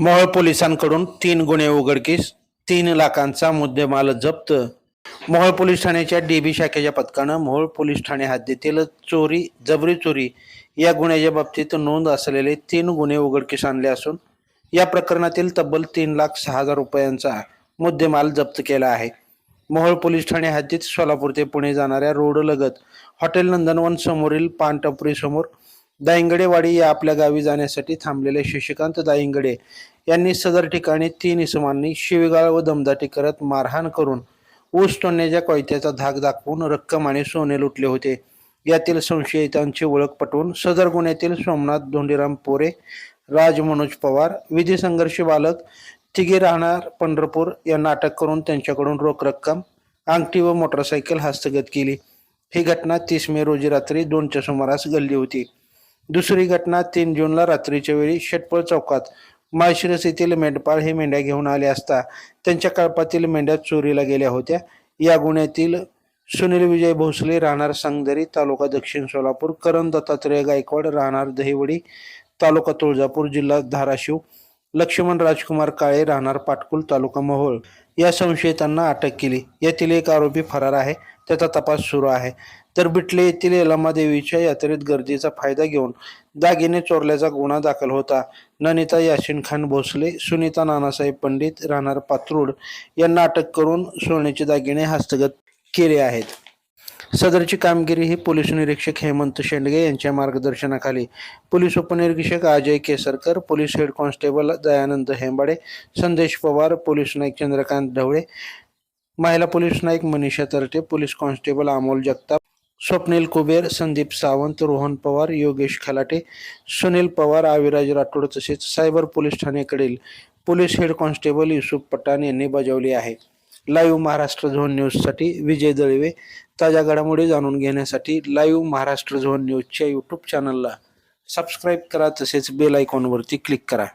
मोहोळ पोलिसांकडून तीन गुन्हे उघडकीस तीन लाखांचा मुद्देमाल जप्त. मोहोळ पोलीस ठाण्याच्या डीबी शाखेच्या पथकानं मोहोळ पोलीस ठाणे हद्दीतील चोरी जबरी चोरी या गुन्ह्याच्या बाबतीत नोंद असलेले तीन गुन्हे उघडकीस आणले असून या प्रकरणातील तब्बल तीन लाख सहा हजार रुपयांचा मुद्देमाल जप्त केला आहे. मोहोळ पोलीस ठाणे हद्दीत सोलापूर ते पुणे जाणाऱ्या रोड लगत हॉटेल नंदनवन समोरील पानटपरी समोर दायंगडेवाडी या आपल्या गावी जाण्यासाठी थांबलेले शशिकांत दायंगडे यांनी सदर ठिकाणी तीन इसमांनी शिवीगाळ व दमदाटी करत मारहाण करून ऊस तोडण्याच्या कोयत्याचा धाक दाखवून रक्कम आणि सोने लुटले होते. यातील संशयितांची ओळख पटवून सदर गुन्ह्यातील सोमनाथ धोंडीराम पोरे राज मनोज पवार विधी संघर्ष बालक तिघे राहणार पंढरपूर यांना अटक करून त्यांच्याकडून रोख रक्कम अंगठी व मोटरसायकल हस्तगत केली. ही घटना तीस मे रोजी रात्री दोनच्या सुमारास घडली होती. दुसरी घटना तीन जूनला रात्रीच्या वेळी शेटपळ चौकात. माळशिरस येथील मेंढपाळ हे मेंढ्या घेऊन आले असता त्यांच्या कळपातील मेंढ्या चोरीला गेल्या होत्या. या गुन्ह्यातील सुनील विजय भोसले राहणार संगदरी तालुका दक्षिण सोलापूर करण दत्तात्रय गायकवाड राहणार दहिवडी तालुका तुळजापूर जिल्हा धाराशिव लक्ष्मण राजकुमार काळे राहणार पाटकुल तालुका मोहोळ. या संशयितांना अटक केली. यातील एक आरोपी फरार आहे. त्याचा तपास सुरू आहे. तर बिटले येथील यलमा देवीच्या यात्रेत गर्दीचा फायदा घेऊन दागिने चोरल्याचा गुन्हा दाखल होता. ननिता याशिन खान भोसले सुनीता नानासाहेब पंडित राहणार पात्रूड यांना अटक करून सोन्याचे दागिने हस्तगत केले आहेत. सदरची कामगिरी ही पोलीस निरीक्षक हेमंत शेंडगे यांच्या मार्गदर्शनाखाली. पोलीस उपनिरीक्षक Ajay Kesarkar police head constable Dayanand Hembade Sandesh Pawar police Naik Chandrakant Dhawale महिला police Naik Manisha Tarte police constable Amol Jagtap Swapnil Kuber Sandeep Sawant Rohan Pawar Yogesh Khalate Sunil Pawar Aviraj Rathod तसेच cyber police ठाण्याकडील police head constable Yusuf Pathan यांनी बजावली आहे. लाईव्ह महाराष्ट्र झोन न्यूजसाठी विजय दळवे ताज्या घडामोडी जाणून घेण्यासाठी लाईव्ह महाराष्ट्र झोन न्यूजच्या यूट्यूब चॅनलला सबस्क्राईब करा तसेच बेल आयकॉनवरती क्लिक करा.